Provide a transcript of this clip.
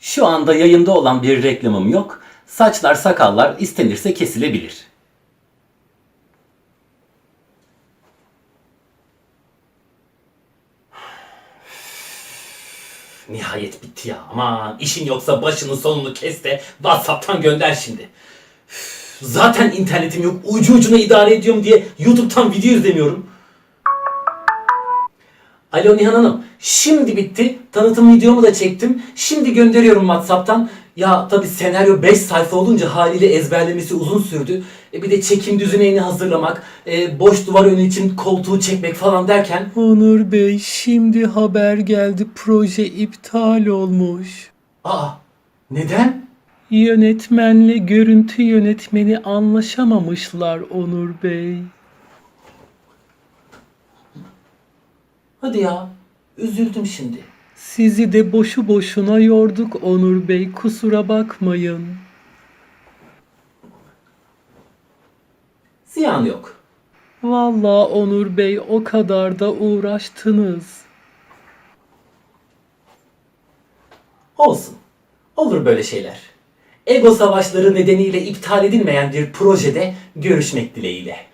Şu anda yayında olan bir reklamım yok. Saçlar sakallar istenirse kesilebilir. Nihayet bitti ya. Aman işin yoksa başını sonunu kes de Whatsapp'tan gönder şimdi. Zaten internetim yok. Ucu ucuna idare ediyorum diye YouTube'dan video izlemiyorum. Alo Nihan Hanım. Şimdi bitti. Tanıtım videomu da çektim. Şimdi gönderiyorum Whatsapp'tan. Ya tabi senaryo 5 sayfa olunca haliyle ezberlemesi uzun sürdü. E bir de çekim düzeneğini hazırlamak, e, boş duvar önü için koltuğu çekmek falan derken Onur Bey şimdi haber geldi proje iptal olmuş. Aa neden? Yönetmenle görüntü yönetmeni anlaşamamışlar Onur Bey. Hadi ya. Üzüldüm şimdi. Sizi de boşu boşuna yorduk Onur Bey kusura bakmayın. Ziyan yok. Vallahi Onur Bey o kadar da uğraştınız. Olsun. Olur böyle şeyler. Ego savaşları nedeniyle iptal edilmeyen bir projede görüşmek dileğiyle.